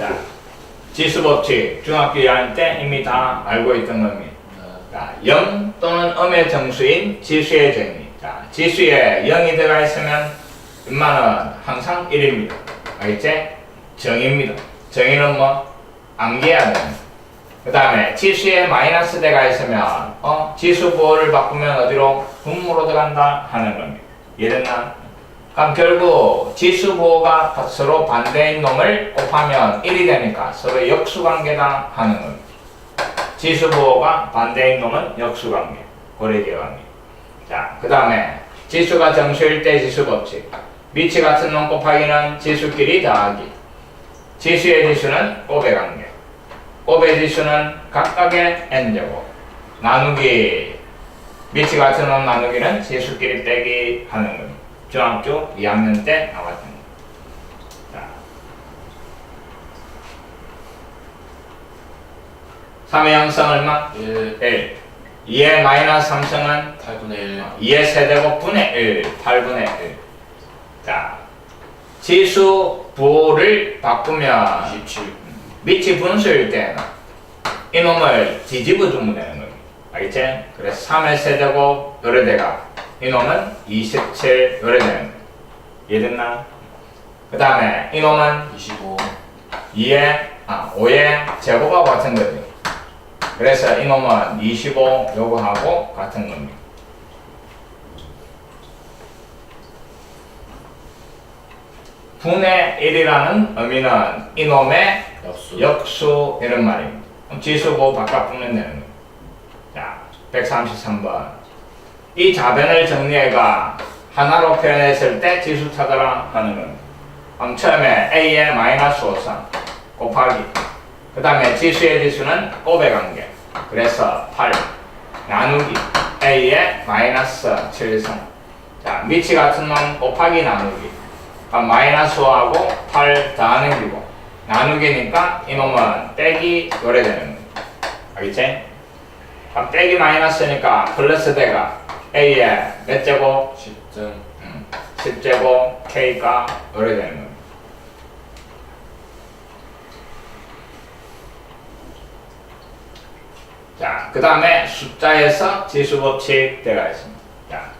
자, 지수법칙 중학교 2학년 때 이미 다 알고 있던 겁니다. 네. 자, 0 또는 음의 정수인 지수의 정의. 자, 지수에 0이 들어가 있으면 인마는 항상 1입니다. 알겠지? 정의입니다. 정의는 뭐? 암기해야 됩니다. 그 다음에 지수에 마이너스 대가 있으면 어? 지수 부호를 바꾸면 어디로? 분모로 들어간다 하는 겁니다. 이해됐나? 그럼 결국 지수 부호가 서로 반대인 놈을 곱하면 1이 되니까 서로 역수관계다 하는 겁니다. 지수 부호가 반대인 놈은 역수관계, 고래계 관계. 자, 그 다음에 지수가 정수일 때 지수 법칙. 미치 같은 놈 곱하기는 지수끼리 더하기. 지수의 지수는 곱의 관계. 곱의 지수는 각각의 n제곱. 나누기. 미치 같은 놈 나누기는 지수끼리 빼기 하는 겁니다. 중학교 2학년 때 나왔던 거. 자. 3의 형성 얼마? 1, 1. 2의 마이너스 3승은 8분의 1, 2의 세제곱 분의 1, 8분의 1. 자, 지수 부호를 바꾸면 27, 밑이 분수일 때는 이놈을 뒤집어 주면 되는 거예요. 알겠지? 그래서 3의 세제곱 요래대가 이놈은 27 요래되는 거예요. 이해됐나? 그 다음에 이놈은 25, 2의 아 5의 제곱하고 같은 거지. 그래서 이놈은 25 요거하고 같은 겁니다. 분의 1이라는 의미는 이놈의 역수, 역수 이런 말입니다. 지수고 바깥 붙는 되는 거예요. 자, 133번. 이 자변을 정리해가 하나로 표현했을 때 지수 찾아라 하는 겁니다. 처음에 a의 마이너스 5선 곱하기 그 다음에 지수의 지수는 곱의 관계 그래서 8 나누기 a의 마이너스 7선 자 미치 같은 놈 곱하기 나누기 마이너스 5하고 8 더하는 기고 나누기니까 이놈은 빼기 요래 되는 거예요 알겠지? 빼기 마이너스니까 플러스 대가 a의 몇 제곱 10등, 10제곱 k가 요래 되는 겁니다. 자, 그 다음에 숫자에서 지수법칙 들어가 있습니다. 자,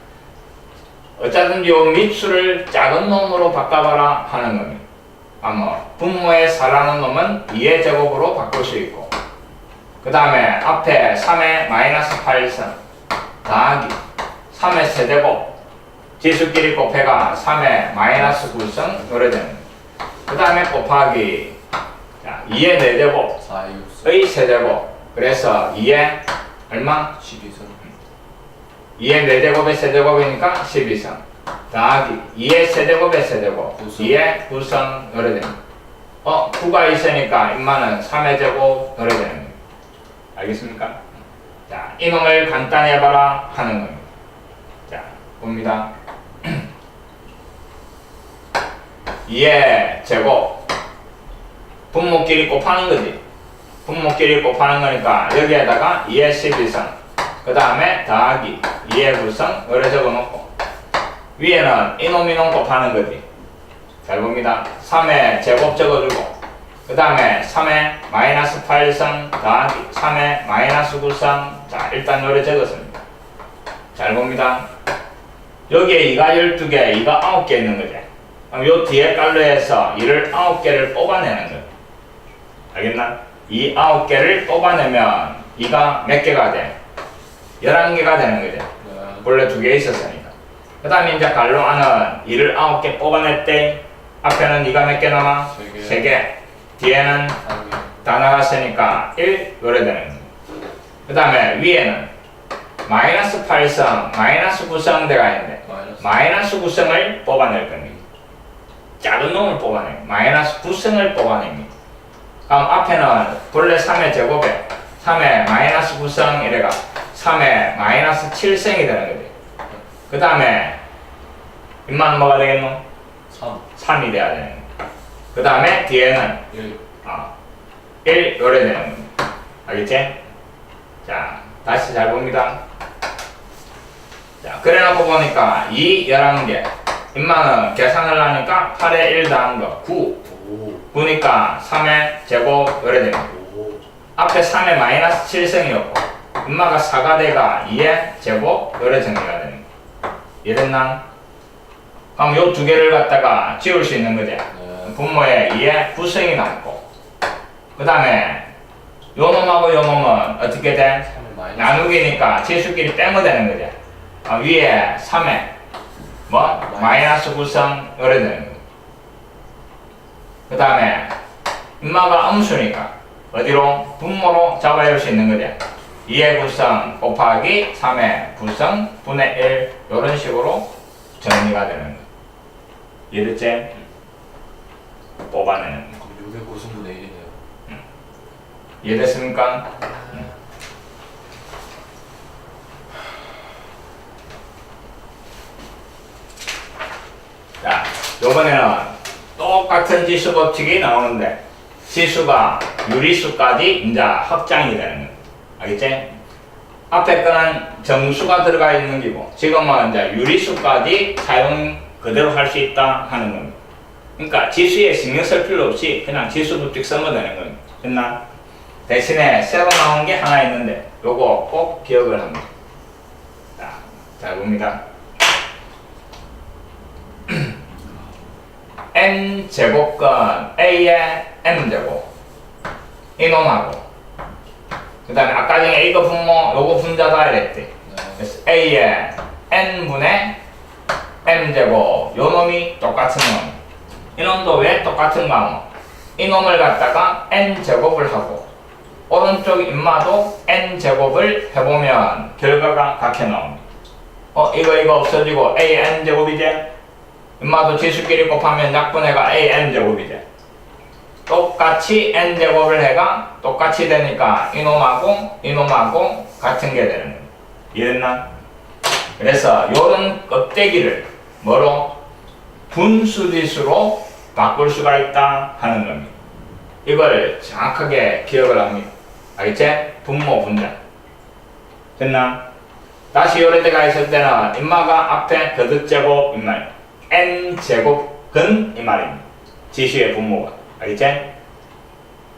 어쩌든지 요 밑수를 작은 놈으로 바꿔봐라 하는 겁니다. 아, 뭐, 분모에 4라는 놈은 2의 제곱으로 바꿀 수 있고, 그 다음에 앞에 3의 마이너스 8선 더하기 3의 세제곱 지수끼리 곱해가 3의 마이너스 9성 요래되는 그 다음에 곱하기 자, 2의 4제곱 4, 6, 의 세제곱 그래서 2의 얼마? 12선, 2의 4제곱의 세제곱이니까 12성 더하기 2의 세제곱의 세제곱 구성. 2의 9성 요래되는 어? 9가 있으니까 인마는 3의 제곱 요래되는 거예요 알겠습니까? 자, 이놈을 간단히 해봐라 하는 겁니다 자, 봅니다. 2의 제곱. 분모끼리 곱하는 거지. 분모끼리 곱하는 거니까 여기에다가 2의 12성 그 다음에 더하기 2의 9성 요래 적어놓고. 위에는 이놈 이놈 곱하는 거지. 잘 봅니다. 3의 제곱 적어주고 그 다음에 3의 마이너스 8성 더하기 3의 마이너스 9성. 자 일단 요래 적었습니다. 잘 봅니다 여기에 2가 12개, 2가 9개 있는 거지. 그럼 요 뒤에 깔로에서 2를 9개를 뽑아내는 거야. 알겠나? 이 9개를 뽑아내면 2가 몇 개가 돼? 11개가 되는 거지. 네, 원래 두 개 있었으니까. 그 다음에 이제 갈로 안은 2를 9개 뽑아냈대. 앞에는 2가 몇 개 남아? 세 개. 3개. 뒤에는 3개, 다 나갔으니까 1 요래 되는 거야. 그 다음에 위에는 마이너스 8성, 마이너스 9성 대가 있는데 마이너스, 9승을 뽑아낼 겁니다. 작은 놈을 뽑아내. 마이너스 9승을 뽑아냅니다. 그럼 앞에는 본래 3의 제곱에 3의 마이너스 9승 이래가 3의 마이너스 7승이 되는 거지. 그 다음에 인만 뭐가 되겠노? 3, 3이 돼야 되는 거. 그 다음에 뒤에는 1, 아, 1 요래 되는 겁니다. 알겠지? 자, 다시 잘 봅니다. 자, 그래놓고 보니까 2, 11개. 인마는 계산을 하니까 8에 1 더한 거, 9. 오, 9니까 3의 제곱 요래 됩니다. 오. 앞에 3의 마이너스 7승이었고 엄마가 4가 돼가 2의 제곱 요래 정리가 되는 거 이랬나? 그럼 요 두 개를 갖다가 지울 수 있는 거지 네. 분모에 2의 9승이 남고 그 다음에 요 놈하고 요 놈은 어떻게 돼? 3의 마이너스. 나누기니까 지수끼리 빼면 되는 거지 아, 위에 3의 뭐? 마이너스 9승 요래 되는 거그 다음에 엄마가 음수니까 어디로? 분모로 잡아야 수 있는 거지 2의 9승 곱하기 3의 9승 분의 1 이런 식으로 정리가 되는 거 이해됐지? 뽑아내는 거 그럼 6의 9승분의 1이네요. 이해됐습니까? 자, 요번에는 똑같은 지수 법칙이 나오는데 지수가 유리수까지 이제 확장이 되는 거예요. 알겠지? 앞에 거는 정수가 들어가 있는 기고 지금은 이제 유리수까지 사용 그대로 할 수 있다 하는 겁니다. 그러니까 지수에 신경 쓸 필요 없이 그냥 지수 법칙 쓰면 되는 겁니다. 됐나? 대신에 새로 나온 게 하나 있는데 요거 꼭 기억을 합니다. 자, 잘 봅니다. N 제곱건 a의 n 제곱 이놈하고 그 다음에 아까 전에 a가 분모 요거 분자다 이랬대. 네. 그래서 a의 n 분의 n 제곱 요 놈이 똑같은 놈. 이놈도 왜 똑같은가 하면 이 놈을 갖다가 n 제곱을 하고 오른쪽 인마도 n 제곱을 해보면 결과가 같게 나옵니다. 어 이거 이거 없어지고 a n 제곱이지? 인마도 지수끼리 곱하면 약분해가 a n 제곱이지. 똑같이 n 제곱을 해가 똑같이 되니까 이놈하고 이놈하고 같은 게 되는 거예요. 이해됐나? 그래서 요런 껍데기를 뭐로 분수지수로 바꿀 수가 있다 하는 겁니다. 이걸 정확하게 기억을 합니다. 알겠지? 분모 분자. 됐나? 다시 요럴 때가 있을 때는 인마가 앞에 거듭 제곱 이 말. N 제곱 근이 말입니다. 지수의 분모가. 알겠지?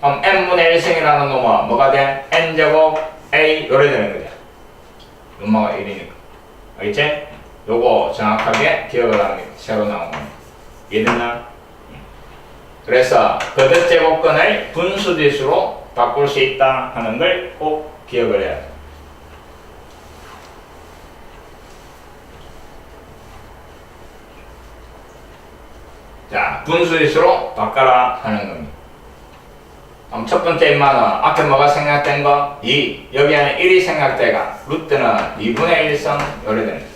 그럼 n분의 1승이라는 놈은 뭐가 돼? n 제곱 a 요래 되는 거죠. 엄마가 1이니까. 알겠지? 요거 정확하게 기억을 합니다. 새로 나온 거. 이해됐나? 그래서 거듭 제곱근을 분수지수로 바꿀 수 있다 하는 걸 꼭 기억을 해야 돼. 자, 분수지수로 바꿔라 하는 겁니다. 그럼 첫 번째 인마는 앞에 뭐가 생략된 거? 2. 여기에는 1이 생략돼가 루트는 2분의 1성 요래 됩니다.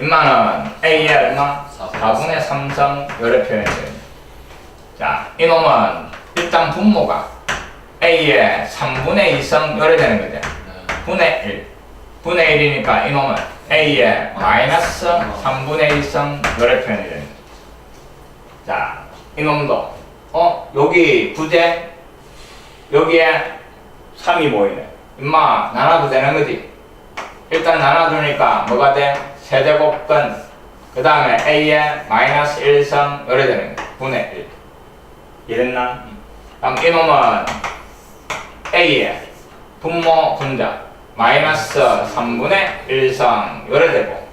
인마는 A의 얼마? 4분의 3성 요래 표현이 됩니다. 자, 이놈은 일단 분모가 A의 3분의 2성 요래 되는 거죠. 네. 분의 1. 분의 1이니까 이놈은 A의 마이너스 3분의 1성 요래 표현이 됩니다. 자, 이놈도 어 여기 부재 여기에 3이 보이네. 임마 나눠도 되는 거지. 일단 나눠주니까 뭐가 돼? 세제곱근 그 다음에 A의 마이너스 1성 요래 되는 거. 분의 1. 이랬나? 그럼 이놈은 A의 분모 분자 마이너스 3분의 1성 요래 되고 어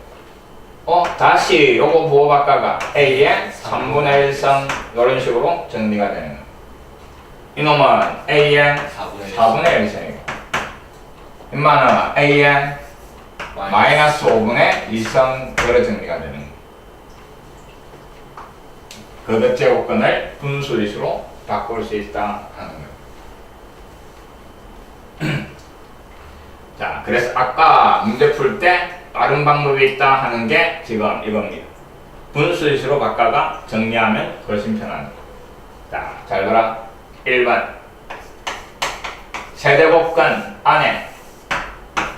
다시 요거 부호 바꿔가 A의 3분의 1성 요런 식으로 정리가 되는 거 이놈은 A의 4분의 1. 4분의 1성이고 인마는 A의 마이너스 5분의 2성 요래 정리가 되는 거 거듭 제곱근을 분수리수로 바꿀 수 있다 하는 거예요. 자, 그래서 아까 문제 풀때 다른 방법이 있다 하는 게 지금 이겁니다. 분수리수로 바꿔가 정리하면 훨씬 편합니다. 자, 잘 봐라. 1번. 세제곱근 안에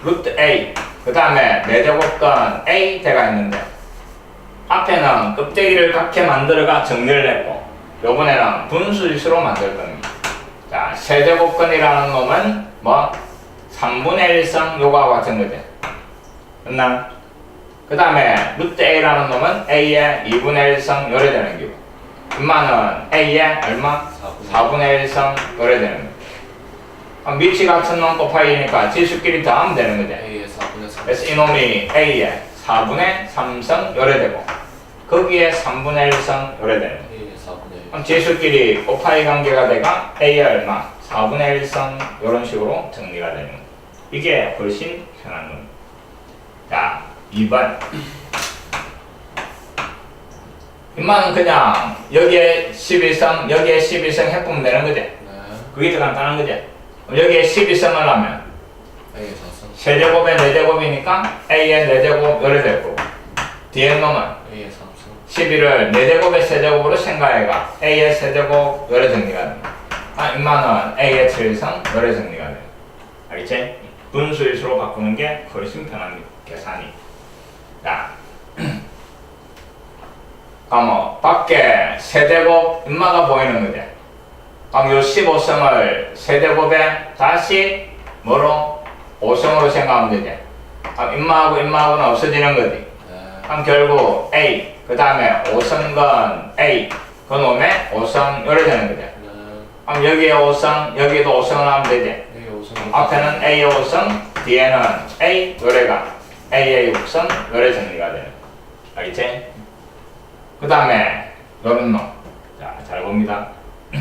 루트 A, 그 다음에 네제곱근 A 대가 있는데 앞에는 껍데기를 각게 만들어가 정리를 했고 요번에는 분수지수로 만들 겁니다. 자, 세제곱근이라는 놈은 뭐 3분의 1성 요거와 같은 거죠. 끝나? 그 다음에 루트 A라는 놈은 A의 2분의 1성 요래 되는 기고 그 인마는 A의 얼마? 4분의 1성 요래되는 거죠. 그럼 위치 같은 놈 곱하기니까 지수끼리 더하면 되는 거죠. A의 4분의 3. 그래서 이놈이 A의 4분의 3성 요래되고 거기에 3분의 1성 요래되는 거죠. A의 4분의 1. 그럼 지수끼리 곱하기 관계가 돼가 A의 얼마? 4분의 1성 이런 식으로 정리가 되는 거예요. 이게 훨씬 편한 겁니다. 자, 2번. 인마는 그냥 여기에 11성, 여기에 11성 해보면 되는 거지. 네. 그게 더 간단한 거지. 여기에 12성을 하면 A의 4성. 세제곱에 4제곱이니까 A의 4제곱 요래 되고 뒤에 놈은 A의 3성. 11을 4제곱의 세제곱으로 생각해가 A의 세제곱 요래 정리가 됩니다. 아, 인마는 A의 7성 요래 정리가 돼요. 알겠지? 분수일수로 바꾸는 게 훨씬 편합니다. 계산이. 자. 그럼 밖에 세제곱 인마가 보이는 거지. 그럼 요 15성을 세제곱에 다시 뭐로? 5성으로 생각하면 되지. 그럼 인마하고 인마하고는 없어지는 거지. 네. 그럼 결국 A 그 다음에 5성건 A 그 놈에 5성 요래 되는 거죠. 네. 그럼 여기에 5성 여기도 5성을 하면 되지. A의 5성. 앞에는 A 5성 뒤에는 A 요래가 A의 6성 요래 정리가 되는 거. 알겠지? 그 다음에 요런 놈. 자, 잘 봅니다.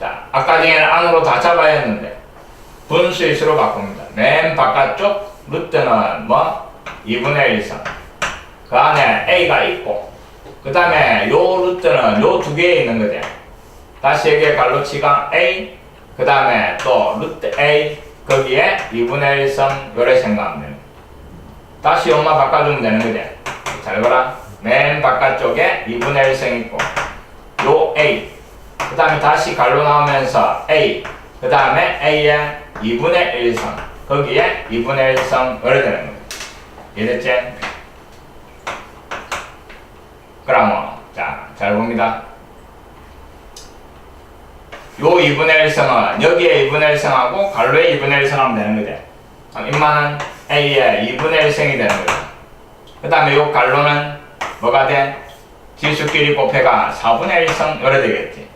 자, 아까 전에는 안으로 다 잡아야 했는데 분수일수로 바꿉니다. 맨 바깥쪽 루트는 뭐? 2분의 1선. 그 안에 A가 있고 그 다음에 요 루트는 요 두 개에 있는 거죠. 다시 여기에 갈로치가 A 그 다음에 또 루트 A 거기에 2분의 1선 요래 생각하면. 다시 엄마 바꿔주면 되는 거지. 잘 봐라. 맨 바깥쪽에 2분의 1성 있고 요 A 그 다음에 다시 갈로 나오면서 A 그 다음에 A의 2분의 1성 거기에 2분의 1성 요래 되는 거예요. 이해됐지? 그럼 자, 잘 봅니다. 요 2분의 1 성은 여기에 2분의 1 성하고 갈로에 2분의 1 성 하면 되는 거지. 그럼 인마는 A의 2분의 1 성이 되는 거죠. 그 다음에 요 갈로는 뭐가 돼? 지수끼리 곱해가 4분의 1성 요래 되겠지.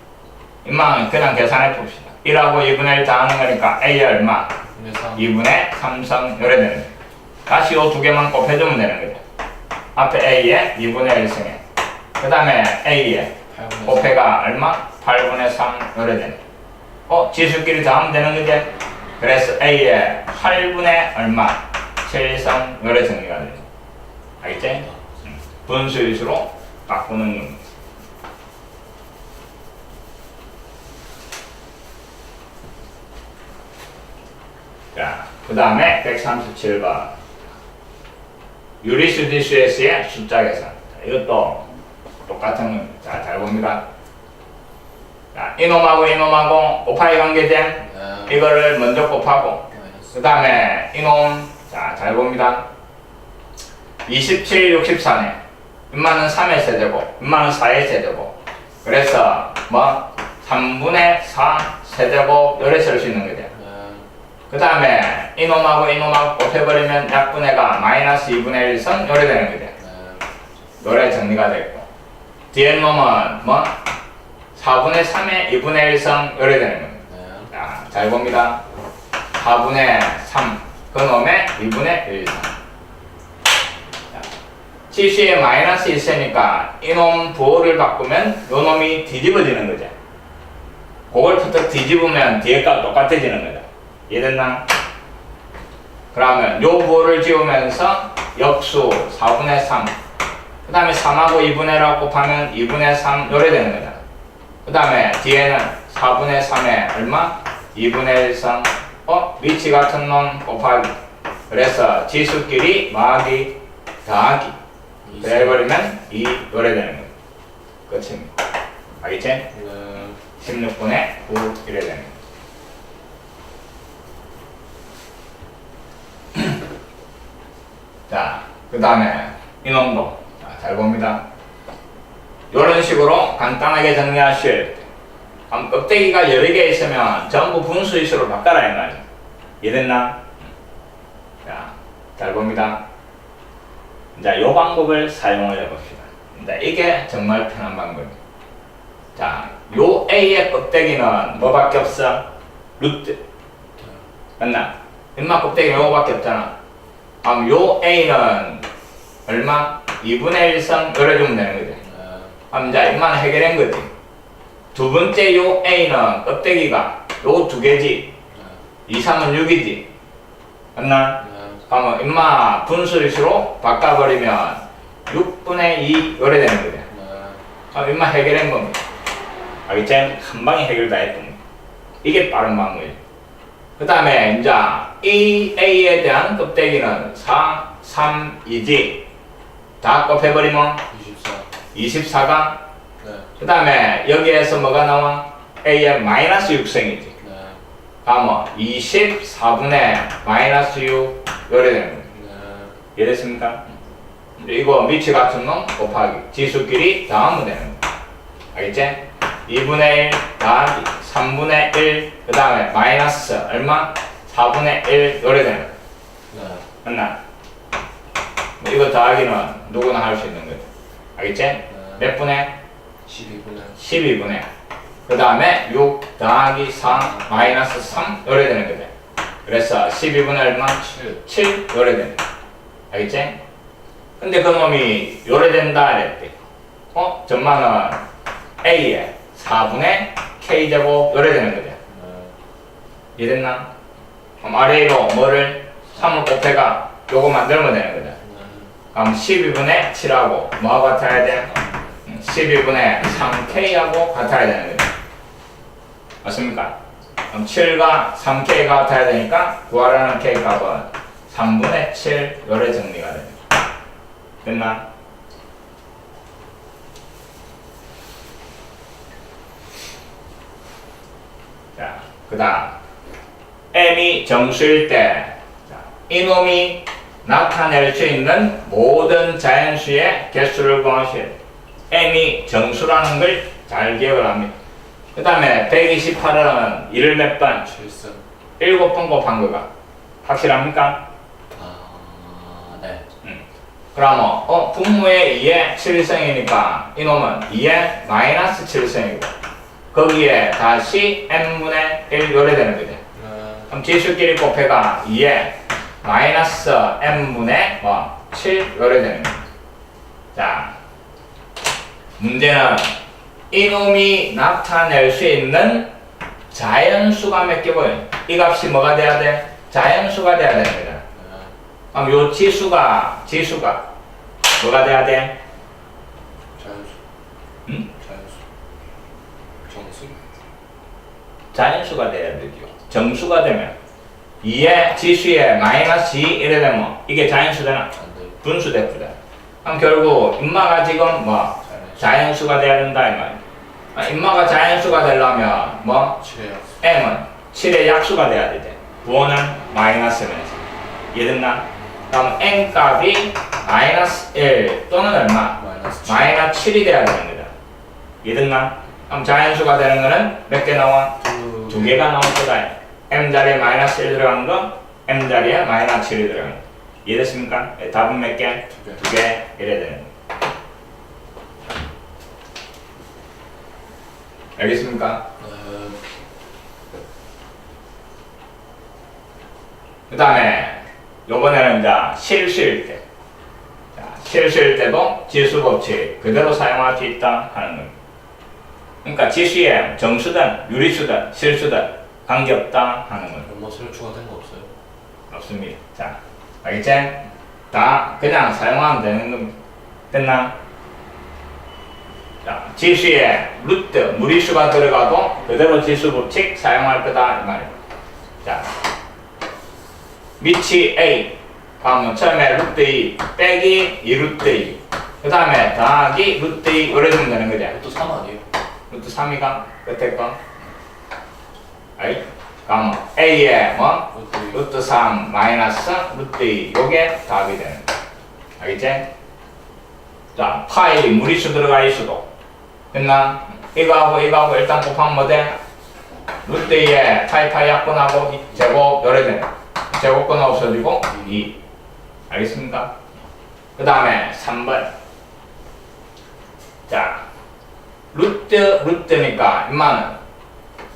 인마는 그냥 계산해 봅시다. 1하고 2분의 1 다 하는 거니까 A의 얼마? 2분의 3. 2분의 3성 요래 되는 거죠. 다시 요 두 개만 곱해주면 되는 거죠. 앞에 A의 2분의 1 성에 그 다음에 A의 8분의 3. 곱해가 얼마? 8분의 3 요래 되네. 어, 지수끼리 더하면 되는 거지? 그래서 A의 8분의 얼마? 7성 요래 정리가 되네. 알겠지? 음. 분수일수로 바꾸는 겁니다. 자, 그 다음에 137번. 유리수지수에서의 숫자 계산. 자, 이것도 똑같은. 자, 잘 봅니다. 자, 이놈하고 이놈하고 곱하기 관계된 네. 이거를 먼저 곱하고 마이너스. 그 다음에 이놈 자, 잘 봅니다. 27, 64네. 인마는 3의 세제곱, 인마는 4의 세제곱. 그래서 뭐 3분의 4 세제곱 요래 쓸 수 있는 거죠. 네. 그 다음에 이놈하고 이놈하고 곱해버리면 약분해가 마이너스 2분의 1선 요래 되는 거죠. 네. 요래 정리가 됐고 뒤에 놈은 뭐 4분의 3의 2분의 1선 요래 되는 겁니다. 네. 자, 잘 봅니다. 4분의 3, 그 놈의 2분의 1. 지수에 마이너스 있으니까 이놈 부호를 바꾸면 요 놈이 뒤집어지는 거죠. 그걸 툭툭 뒤집으면 뒤에 값 똑같아지는 거죠. 이해됐나? 그러면 요 부호를 지우면서 역수 4분의 3, 그 다음에 3하고 2분의 1하고 곱하면 2분의 3 요래 되는 거잖아. 그 다음에 뒤에는 4분의 3에 얼마? 2분의 1선 어? 위치 같은 놈 곱하기 그래서 지수끼리 마하기 더하기 그래 해버리면 2 요래 되는 거예요 끝입니다 알겠지? 네. 16분의 9 이래 되는 거예요 자, 그 다음에 이놈도 자, 잘 봅니다 이런 식으로 간단하게 정리하실 껍데기가 여러 개 있으면 전부 분수일수로 바꿔라 이 말이야 이해됐나? 자, 잘 봅니다 자, 이 방법을 사용을 해봅시다 자, 이게 정말 편한 방법입니다. 자, 요 A의 껍데기는 뭐밖에 없어? 루트. 맞나? 인마 껍데기 요거밖에 없잖아. 그럼 요 A는 얼마? 2분의 1선 열어주면 되는 거지. 네. 그럼 이제 인마는 해결한 거지. 두 번째 요 A는 껍데기가 요두 개지. 2, 3은 6이지. 맞나? 네. 그러면 인마 분수일수로 바꿔버리면 6분의 2 요래 되는 거지. 네. 그럼 인마 해결한 겁니다. 알겠지? 한 방에 해결 다 했던 거. 이게 빠른 방법이에요. 그 다음에 이제 이 A에 대한 껍데기는 4, 3, 2지. 다 곱해버리면 24. 24가. 네. 그 다음에 여기에서 뭐가 나와? A의 마이너스 6승이지. 네. 그러면 24분의 마이너스 6 요래 되는 거예요. 네. 이해됐습니까? 이거 미치 같은 놈 곱하기 지수끼리 더하면 되는 거야. 알겠지? 2분의 1 더하기 3분의 1 그 다음에 마이너스 얼마? 4분의 1 요래 되는 거야. 네. 맞나? 뭐 이거 더하기는 누구나 할 수 있는 거죠. 알겠지? 네. 몇 분의? 12분의 12분의 그 다음에 6 더하기 4 마이너스 3 요래 되는 거죠. 그래서 12분의 얼마? 7. 7 요래된다. 알겠지? 근데 그 놈이 요래된다 이랬대. 어? 전만은 A에 4분의 K제곱 요래되는 거죠. 네. 이해됐나? 그럼 아래로 뭐를 3을 곱해가 요거 만들면 되는 거죠. 네. 그럼 12분의 7하고 뭐하고 같아야 돼? 12분의 3K하고 같아야 되는 거죠. 맞습니까? 그럼 7과 3K가 같아야 되니까 구하라는 K 값은 3분의 7 요래 정리가 됩니다. 됐나? 자, 그 다음 M이 정수일 때 자, 이놈이 나타낼 수 있는 모든 자연수의 개수를 돼요. M이 정수라는 걸 잘 기억을 합니다. 그 다음에 128은 1을 몇 번? 7승. 7번 곱한 거가 확실합니까? 아, 네. 그러면 어 분모의 2의 7승이니까 이놈은 2의 마이너스 7승이고 거기에 다시 n분의 1 요래 되는 거죠. 네. 그럼 지수끼리 곱해가 2에 마이너스 n분의 뭐 7 요래 되는. 자 문제는 이놈이 나타낼 수 있는 자연수가 몇개 보여요. 이 값이 뭐가 돼야 돼? 자연수가 돼야 됩니다. 네. 그럼 요 지수가 지수가 뭐가 돼야 돼? 자연수. 응? 자연수. 정수. 자연수가 돼야 되죠. 정수가 되면 2의 지수에 마이너스 2 이래 되면 이게 자연수 되나? 안 돼. 분수 됐거든. 그럼 결국 인마가 지금 뭐 자연수. 자연수가 돼야 된다 이 말이야. 아, 인마가 자연수가 되려면 뭐 7의 m은 7의 약수가 돼야 되지. 부호는 마이너스면서 이해됐나? 그럼 n 값이 마이너스 1 또는 얼마? 마이너스 7. 마이너스 7 이 돼야 되는 거다. 이해됐나? 그럼 자연수가 되는 거는 몇 개 나와? 두, 두 개가 나올 거다. M 자리에 마이너스 1 들어간 거, m 자리에 마이너스 7이 들어간 거. 이해됐습니까? 네, 답은 몇 개? 두 개. 이래야 되는 거. 알겠습니까? 네. 그 다음에 요번에는 이제 실수일 때. 자, 실수일 때도 지수 법칙 그대로 사용할 수 있다 하는 겁니다. 그러니까 지수에 정수든 유리수든 실수든 관계 없다 하는 겁니다. 연마 새로 추가된 거 없어요? 없습니다. 자, 알겠지? 다 그냥 사용하면 되는 겁니다. 됐나? 자, 지수에 루트, 무리수가 들어가도 그대로 지수 법칙 사용할 거다 이 말이에요. 자, 미치 A 그러면 처음에 루트 2 빼기 2 루트 2. 그 다음에 더하기 루트 2 이래 주면 되는 거죠. 이것도 3 아니에요? 루트 3이가 끝에 거. 그러면 A에 뭐? 루트 3 마이너스 루트 2 요게 답이 되는 거야. 알겠지? 자, 파이 무리수 들어가 있어도 됐나? 이거하고 이거하고 일단 곱하면 뭐 돼? 루트 2에 파이 파이 약분하고 이 제곱 요래 되네. 제곱권 없어지고 2. 알겠습니까? 그 다음에 3번. 자, 루트, 루트니까 임마는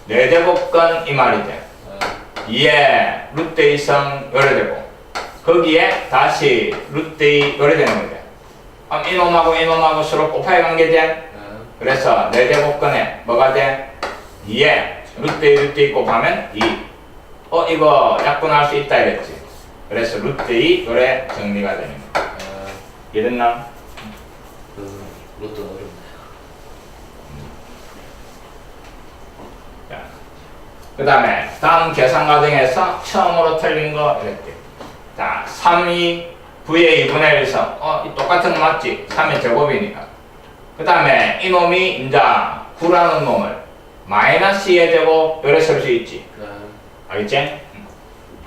4제곱건 이 말이지. 네. 예, 루트 2성 요래되고 거기에 다시 루트 2 요래되는 거지. 그럼 이놈하고 이놈하고 서로 곱하기 관계지. 네. 그래서 4제곱건에 뭐가 돼? 2에 루트 2 루트 2 곱하면 2. 어, 이거 약분할 수 있다 이랬지. 그래서 루트 2 요래 정리가 되는 거. 네. 이해됐나? 그 로또 어렵네요. 그 다음에 다음 계산 과정에서 처음으로 틀린 거 이랬대. 자, 3이 V의 2분의 1성. 어, 이 똑같은 거 맞지? 3의 제곱이니까. 그 다음에 이놈이 이제 9라는 놈을 마이너스 2의 제곱 요래 쓸 수 있지. 네. 알겠지?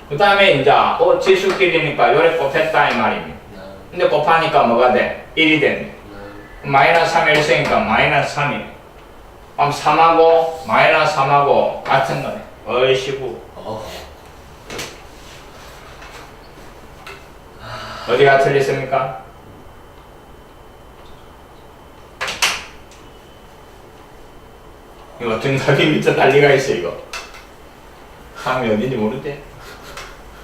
그 다음에 이제 어, 지수끼리니까 요래 곱했다 이 말입니다. 네. 근데 곱하니까 뭐가 돼? 1이 됐네. 네. 마이너스 3이 있으니까 마이너스 3이네. 그럼 3하고 마이너스 3하고 같은 거네. 얼씨구. 어. 어디가 틀렸습니까? 이거 등급이 밑에 달리가 있어 이거. 상이 어딘지 모르대.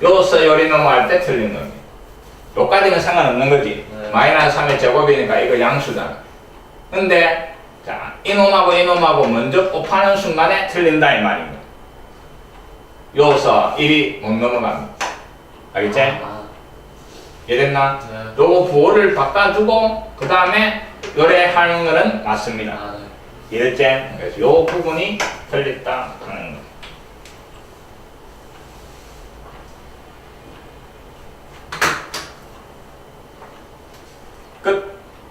요서 요리 넘어갈 때 틀린 놈이. 요까지는 상관없는 거지. 네. 마이너스 3의 제곱이니까 이거 양수잖아. 근데 자 이놈하고 이놈하고 먼저 곱하는 순간에 틀린다 이 말입니다. 여기서 1이 못 넘어갑니다. 알겠지? 아, 아. 이해됐나? 네. 요거 보호를 바꿔주고 그 다음에 요래하는 거는 맞습니다. 아, 네. 이해됐지? 그래서 요 부분이 틀렸다 하는 거. 끝.